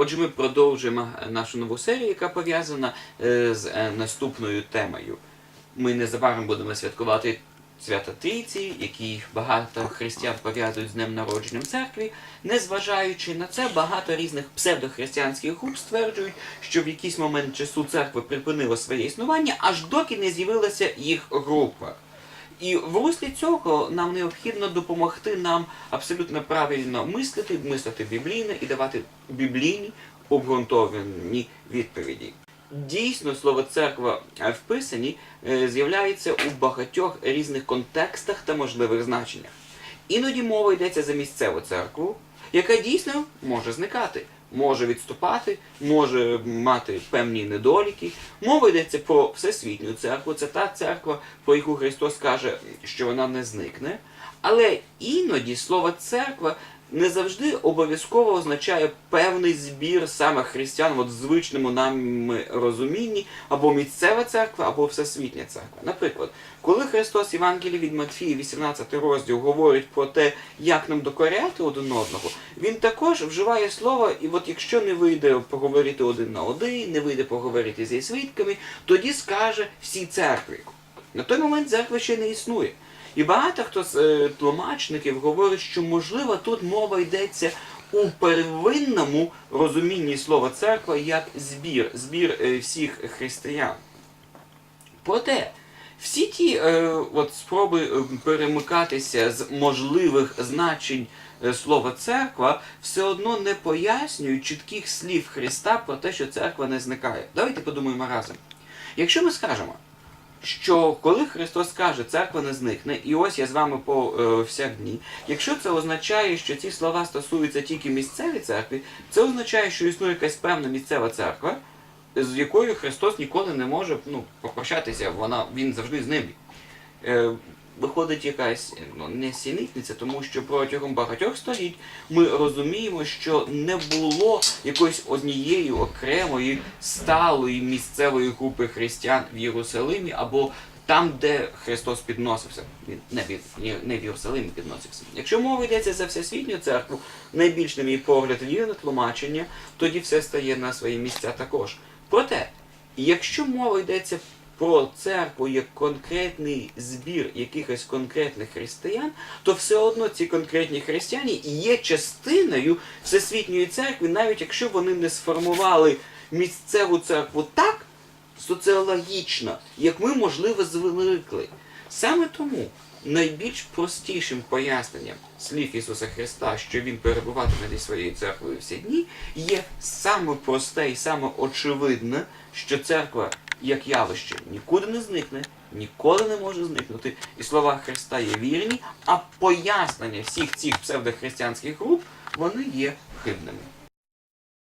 Отже, ми продовжуємо нашу нову серію, яка пов'язана е, з е, наступною темою. Ми незабаром будемо святкувати свята Трійці, які багато християн пов'язують з днем народженням церкві. Незважаючи на це, багато різних псевдохристиянських груп стверджують, що в якийсь момент часу церква припинила своє існування, аж доки не з'явилася їх група. І в руслі цього нам необхідно допомогти нам абсолютно правильно мислити, мислити біблійно і давати біблійні обґрунтовані відповіді. Дійсно, слово церква в писанні е, з'являється у багатьох різних контекстах та можливих значеннях. Іноді мова йдеться за місцеву церкву, яка дійсно може зникати, може відступати, може мати певні недоліки. Мова йдеться про всесвітню церкву, це та церква, про яку Христос каже, що вона не зникне. Але іноді слово церква не завжди обов'язково означає певний збір саме християн от в звичному нам розумінні, або місцева церква, або всесвітня церква. Наприклад, коли Христос Євангелії від Матфії, 18 розділ, говорить про те, як нам докоряти один одного, він також вживає слово, і от якщо не вийде поговорити один на один, не вийде поговорити зі свідками, тоді скаже всі церкві. На той момент церква ще не існує. І багато хто з е, тлумачників говорить, що можливо тут мова йдеться у первинному розумінні слова церква як збір, збір е, всіх християн. Проте, всі ті е, от спроби е, перемикатися з можливих значень е, слова церква все одно не пояснюють чітких слів Христа про те, що церква не зникає. Давайте подумаємо разом. Якщо ми скажемо, що коли Христос каже, церква не зникне, і ось я з вами по е, всяк дні, якщо це означає, що ці слова стосуються тільки місцевої церкви, це означає, що існує якась певна місцева церква, з якою Христос ніколи не може ну, попрощатися, вона, він завжди з ними. Е, виходить якась ну, несенітниця, тому що протягом багатьох століть ми розуміємо, що не було якоїсь однієї окремої сталої місцевої групи християн в Єрусалимі або там, де Христос підносився. Він не, не в Єрусалимі підносився. Якщо мова йдеться за всесвітню церкву, найбільш, на мій погляд, вірне тлумачення, тоді все стає на свої місця також. Проте, якщо мова йдеться про церкву як конкретний збір якихось конкретних християн, то все одно ці конкретні християни є частиною Всесвітньої церкви, навіть якщо вони не сформували місцеву церкву так соціологічно, як ми, можливо, звикли. Саме тому найбільш простішим поясненням слів Ісуса Христа, що Він перебуватиме зі своєю церквою всі дні, є саме просте і саме очевидне, що церква як явище нікуди не зникне, ніколи не може зникнути. І слова Христа є вірні, а пояснення всіх цих псевдохристиянських груп вони є хибними.